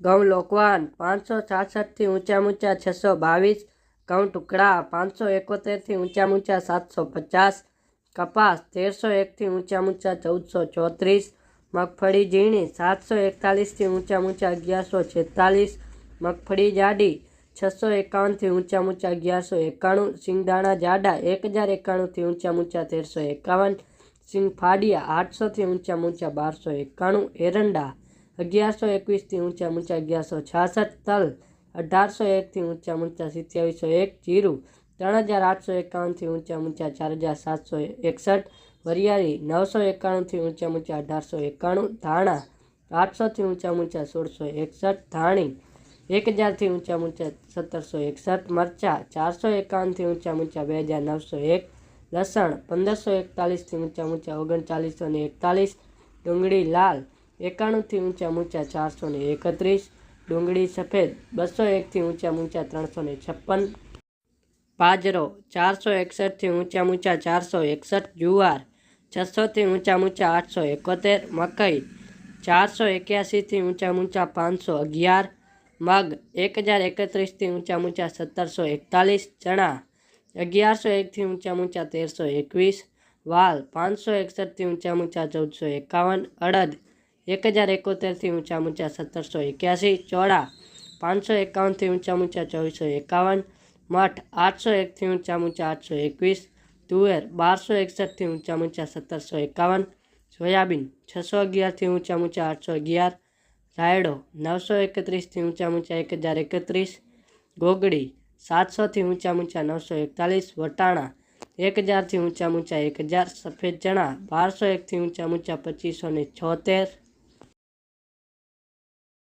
ઘઉં લોકવાન પાંચસો છાસઠથી ઊંચા ઊંચા છસો બાવીસ, ઘઉં ટુકડા, પાંચસો એકોતેરથી ઊંચા ઊંચા સાતસો પચાસ, કપાસ તેરસો એકથી ઊંચા ઊંચા ચૌદસો ચોત્રીસ, મગફળી ઝીણી સાતસો એકતાલીસથી ઊંચા ઊંચા અગિયારસો છેતાલીસ, મગફળી જાડી છસો એકાવનથી ઊંચા ઊંચા અગિયારસો એકાણું સિંગદાણા જાડા એક હજાર એકાણુંથી ઊંચા ઊંચા તેરસો એકાવન સિંગ ફાડિયા આઠસોથી ઊંચા ઊંચા બારસો એકાણું, એરંડા અગિયારસો એકવીસથી ઊંચા ઊંચા અગિયારસો છાસઠ તલ અઢારસો એકથી ઊંચા ઊંચા સિત્યાવીસો એક જીરું ત્રણ હજાર આઠસો એકાવનથી ઊંચા ઊંચા ચાર હજાર સાતસો એકસઠ વરિયાળી નવસો એકાણુંથી ઊંચા ઊંચા અઢારસો એકાણું ધાણા આઠસોથી ઊંચા ઊંચા સોળસો એકસઠ ધાણી એક હજારથી ઊંચા ઊંચા સત્તરસો એકસઠ મરચાં ચારસો એકાવનથી ઊંચા ઊંચા બે હજાર નવસો એક લસણ પંદરસો એકતાલીસથી ઊંચા ઊંચા ઓગણચાલીસો ને એકતાલીસ ડુંગળી લાલ એકાણુંથી ઊંચા ઊંચા ચારસો ને એકત્રીસ ડુંગળી સફેદ બસો એકથી ઊંચા ઊંચા ત્રણસો ને છપ્પન બાજરો ચારસો એકસઠથી ઊંચા ઊંચા ચારસો એકસઠ જુવાર છસોથી ઊંચા ઊંચા આઠસો એકોતેર મકઈ ચારસો એક્યાસીથી ઊંચા ઊંચા પાંચસો અગિયાર મગ એક હજાર એકત્રીસથી ઊંચા ઊંચા સત્તરસો એકતાલીસ ચણા અગિયારસો એકથી ઊંચા ઊંચા તેરસો એકવીસ વાલ પાંચસો એકસઠથી ઊંચા ઊંચા ચૌદસો એકાવન અડદ એક હજાર એકોતેરથી ઊંચા ઊંચા સત્તરસો એક્યાસી ચોળા પાંચસો એકાવનથી ઊંચા ઊંચા ચોવીસો એકાવન મઠ આઠસો એકથી ઊંચા ઊંચા આઠસો એકવીસ તુવેર બારસો એકસઠથી ઊંચા ઊંચા સત્તરસો એકાવન સોયાબીન છસો અગિયારથી ઊંચા ઊંચા આઠસો અગિયાર રાયડો નવસો એકત્રીસથી ઊંચા ઊંચા એક હજાર એકત્રીસ ગોગડી સાતસોથી ઊંચા ઊંચા નવસો એકતાલીસ વટાણા એક હજારથી ઊંચા ઊંચા એક હજાર સફેદ ચણા બારસો એકથી ઊંચા ઊંચા પચીસો ને છોતેર